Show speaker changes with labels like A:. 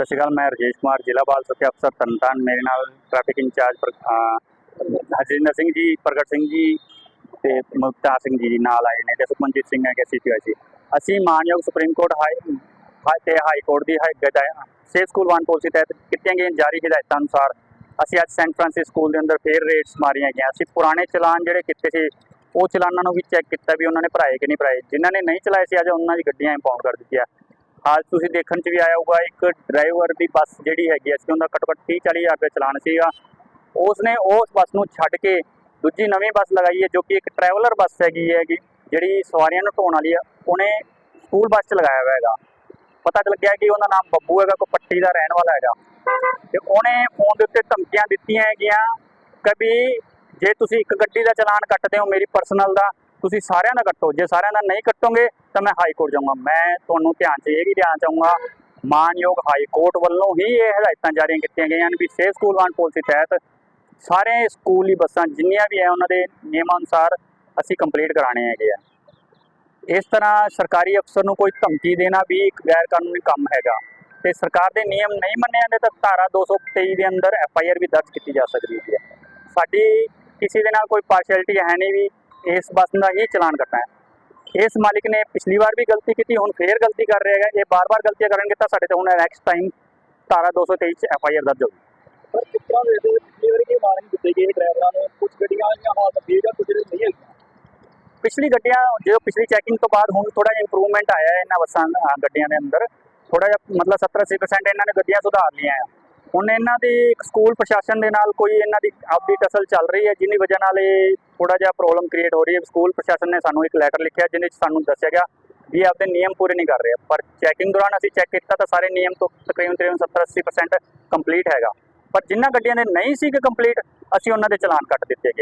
A: ਸਤਿ ਸ਼੍ਰੀ ਅਕਾਲ, ਮੈਂ ਰਜੇਸ਼ ਕੁਮਾਰ, ਜ਼ਿਲ੍ਹਾ ਬਾਲ ਸੁਰੱਖਿਆ ਅਫਸਰ ਤਰਨਤਾਰਨ। ਮੇਰੇ ਨਾਲ ਟ੍ਰੈਫਿਕ ਇੰਚਾਰਜ ਪਰ- ਅਹ ਹਰਜਿੰਦਰ ਸਿੰਘ ਜੀ, ਪ੍ਰਗਟ ਸਿੰਘ ਜੀ ਤੇ ਮੁਕਤਾ ਸਿੰਘ ਜੀ ਨਾਲ ਆਏ ਨੇ ਤੇ ਸੁਖਮਨਜੀਤ ਸਿੰਘ ਹੈ ਕਿ ਸੀਪੀਆਈਸੀ ਅਸੀਂ ਮਾਨਯੋਗ ਸੁਪਰੀਮ ਕੋਰਟ ਹਾਈ ਹਾਈ ਤੇ ਹਾਈ ਕੋਰਟ ਦੀ ਹਦਾਇਤ ਸੇਫ ਸਕੂਲ ਵਨ ਪਾਲਿਸੀ ਤਹਿਤ ਕੀਤੀਆਂ ਗਈਆਂ ਜਾਰੀ ਹਦਾਇਤਾਂ ਅਨੁਸਾਰ ਅਸੀਂ ਅੱਜ ਸੈਂਟ ਫਰਾਂਸਿਸ ਸਕੂਲ ਦੇ ਅੰਦਰ ਫੇਰ ਰੇਟਸ ਮਾਰੀਆਂ ਗਈਆਂ। ਅਸੀਂ ਪੁਰਾਣੇ ਚਲਾਨ ਜਿਹੜੇ ਕੀਤੇ ਸੀ, ਉਹ ਚਲਾਨਾਂ ਨੂੰ ਵੀ ਚੈੱਕ ਕੀਤਾ ਵੀ ਉਹਨਾਂ ਨੇ ਭਰਾਏ ਕਿ ਨਹੀਂ ਭਰਾਏ। ਜਿਨ੍ਹਾਂ ਨੇ ਨਹੀਂ ਚਲਾਏ ਸੀ, ਅੱਜ ਉਹਨਾਂ ਦੀ ਗੱਡੀਆਂ ਇੰਪਾਊਂਡ ਕਰ ਦਿੱਤੀਆਂ। ਅੱਜ ਤੁਸੀਂ ਦੇਖਣ 'ਚ ਵੀ ਆਇਆ ਹੋਊਗਾ, ਇੱਕ ਡਰਾਈਵਰ ਦੀ ਬੱਸ ਜਿਹੜੀ ਹੈਗੀ ਅਸੀਂ ਉਹਦਾ ਘੱਟੋ ਘੱਟ 30 40 ਹਜ਼ਾਰ ਰੁਪਏ ਚਲਾਨ ਸੀਗਾ। ਉਸਨੇ ਉਸ ਬੱਸ ਨੂੰ ਛੱਡ ਕੇ ਦੂਜੀ ਨਵੀਂ ਬੱਸ ਲਗਾਈ ਹੈ, ਜੋ ਕਿ ਇੱਕ ਟਰੈਵਲਰ ਬੱਸ ਹੈਗੀ ਹੈਗੀ, ਜਿਹੜੀ ਸਵਾਰੀਆਂ ਨੂੰ ਢੋਣ ਵਾਲੀ ਆ, ਉਹਨੇ ਸਕੂਲ ਬੱਸ 'ਚ ਲਗਾਇਆ ਹੋਇਆ ਹੈਗਾ। ਪਤਾ ਚੱਲ ਗਿਆ ਕਿ ਉਹਦਾ ਨਾਮ ਬੱਬੂ ਹੈਗਾ, ਕੋਈ ਪੱਟੀ ਦਾ ਰਹਿਣ ਵਾਲਾ ਹੈਗਾ। ਤੇ ਉਹਨੇ ਫੋਨ ਦੇ ਉੱਤੇ ਧਮਕੀਆਂ ਦਿੱਤੀਆਂ ਹੈਗੀਆਂ ਕभी ਜੇ ਤੁਸੀਂ ਇੱਕ ਗੱਡੀ ਦਾ ਚਲਾਨ ਕੱਟਦੇ ਹੋ, ਮੇਰੀ ਪਰਸਨਲ ਦਾ ਤੁਸੀਂ ਸਾਰਿਆਂ ਦਾ ਕੱਟੋ। ਜੇ ਸਾਰਿਆਂ ਦਾ ਨਹੀਂ ਕੱਟੋਗੇ, ਤਾਂ ਮੈਂ ਹਾਈ ਕੋਰਟ ਜਾਊਂਗਾ। ਮੈਂ ਤੁਹਾਨੂੰ ਧਿਆਨ 'ਚ ਇਹ ਵੀ ਦੇਣਾ ਚਾਹੂੰਗਾ ਮਾਨਯੋਗ ਹਾਈ ਕੋਰਟ ਵੱਲੋਂ ਹੀ ਇਹ ਹਦਾਇਤਾਂ ਜਾਰੀ ਕੀਤੀਆਂ ਗਈਆਂ ਹਨ ਵੀ ਸੇਫ ਸਕੂਲ ਵਾਨ ਪਾਲਿਸੀ ਤਹਿਤ ਸਾਰੇ ਸਕੂਲੀ ਬੱਸਾਂ ਜਿੰਨੀਆਂ ਵੀ ਹੈ, ਉਹਨਾਂ ਦੇ ਨਿਯਮਾਂ ਅਨੁਸਾਰ ਅਸੀਂ ਕੰਪਲੀਟ ਕਰਾਣੇ ਹੈਗੇ ਆ। ਇਸ ਤਰ੍ਹਾਂ ਸਰਕਾਰੀ ਅਫਸਰ ਨੂੰ ਕੋਈ ਧਮਕੀ ਦੇਣਾ ਵੀ ਇੱਕ ਗੈਰ ਕਾਨੂੰਨੀ ਕੰਮ ਹੈਗਾ। ਤੇ ਸਰਕਾਰ ਦੇ ਨਿਯਮ ਨਹੀਂ ਮੰਨੇ ਜਾਂਦੇ, ਤਾਂ ਧਾਰਾ 223 ਦੇ ਅੰਦਰ ਐਫ ਆਈ ਆਰ ਵੀ ਦਰਜ ਕੀਤੀ ਜਾ ਸਕਦੀ ਹੈ। ਸਾਡੀ ਕਿਸੇ ਦੇ ਨਾਲ ਕੋਈ ਪਾਰਸ਼ੈਲਿਟੀ ਹੈ ਨਹੀਂ ਵੀ ਇਸ ਬੱਸ ਦਾ ਹੀ ਚਲਾਨ ਕੱਟਣਾ ਹੈ ਇਸ ਮਾਲਿਕ ਨੇ ਪਿਛਲੀ ਵਾਰ ਵੀ ਗਲਤੀ ਕੀਤੀ ਹੁਣ ਫੇਰ ਗਲਤੀ ਕਰ ਰਿਹਾ ਹੈਗਾ ਇਹ ਬਾਰ-ਬਾਰ ਗਲਤੀਆਂ ਕਰਨਗੇ ਤਾਂ ਸਾਡੇ ਤੇ ਹੁਣ ਨੈਕਸਟ ਟਾਈਮ ਧਾਰਾ 223 ਚ ਐਫ ਆਈ ਆਰ ਦਰਜ ਹੋਊਗੀ
B: ਪਰ ਕਿਸ ਤਰ੍ਹਾਂ ਦੇ ਦੇ ਕਈ ਵਾਰੀ ਕੀ ਵਾਰਨਿੰਗ ਦਿੱਤੀ ਗਈ ਡਰਾਈਵਰਾਂ ਨੂੰ ਕੁਝ ਗੱਡੀਆਂ ਦੀਆਂ ਹਾਲਤ ਠੀਕ ਆ ਕੁਝ ਨਹੀਂ ਹੈਗੀਆਂ
A: ਪਿਛਲੀ ਗੱਡੀਆਂ ਜਦੋਂ ਪਿਛਲੀ ਚੈਕਿੰਗ ਤੋਂ ਬਾਅਦ ਹੁਣ ਥੋੜਾ ਜਿਹਾ ਇੰਪਰੂਵਮੈਂਟ ਆਇਆ ਹੈ ਇਹਨਾਂ ਬੱਸਾਂ ਅਹ ਗੱਡੀਆਂ ਦੇ ਅੰਦਰ ਥੋੜਾ ਜਿਹਾ ਮਤਲਬ 70-80% ਇਹਨਾਂ ਨੇ ਗੱਡੀਆਂ ਸੁਧਾਰ ਲਈਆਂ ਆ ਹੁਣ ਇਹਨਾਂ ਦੀ ਸਕੂਲ ਪ੍ਰਸ਼ਾਸਨ ਦੇ ਨਾਲ ਕੋਈ ਇਹਨਾਂ ਦੀ ਆਪਦੀ ਟਸਲ ਚੱਲ ਰਹੀ ਹੈ, ਜਿੰਨੀ ਵਜ੍ਹਾ ਨਾਲ ਇਹ ਥੋੜਾ ਜਿਹਾ ਪ੍ਰੋਬਲਮ ਕ੍ਰੀਏਟ ਹੋ ਰਹੀ ਹੈ। ਸਕੂਲ ਪ੍ਰਸ਼ਾਸਨ ਨੇ ਸਾਨੂੰ ਇੱਕ ਲੈਟਰ ਲਿਖਿਆ, ਜਿਹਦੇ ਵਿੱਚ ਸਾਨੂੰ ਦੱਸਿਆ ਗਿਆ ਵੀ ਆਪਦੇ ਨਿਯਮ ਪੂਰੇ ਨਹੀਂ ਕਰ ਰਹੇ। ਪਰ ਚੈਕਿੰਗ ਦੌਰਾਨ ਅਸੀਂ ਚੈੱਕ ਕੀਤਾ ਤਾਂ ਸਾਰੇ ਨਿਯਮ ਤੋਂ ਤਕਰੀਬਨ ਤਕਰੀਬਨ 70-80% ਕੰਪਲੀਟ ਹੈਗਾ। ਪਰ ਜਿਨ੍ਹਾਂ ਗੱਡੀਆਂ ਦੇ ਨਹੀਂ ਸੀ ਕਿ ਕੰਪਲੀਟ ਅਸੀਂ ਉਹਨਾਂ ਦੇ ਚਲਾਨ ਕੱਟ ਦਿੱਤੇ ਗਏ।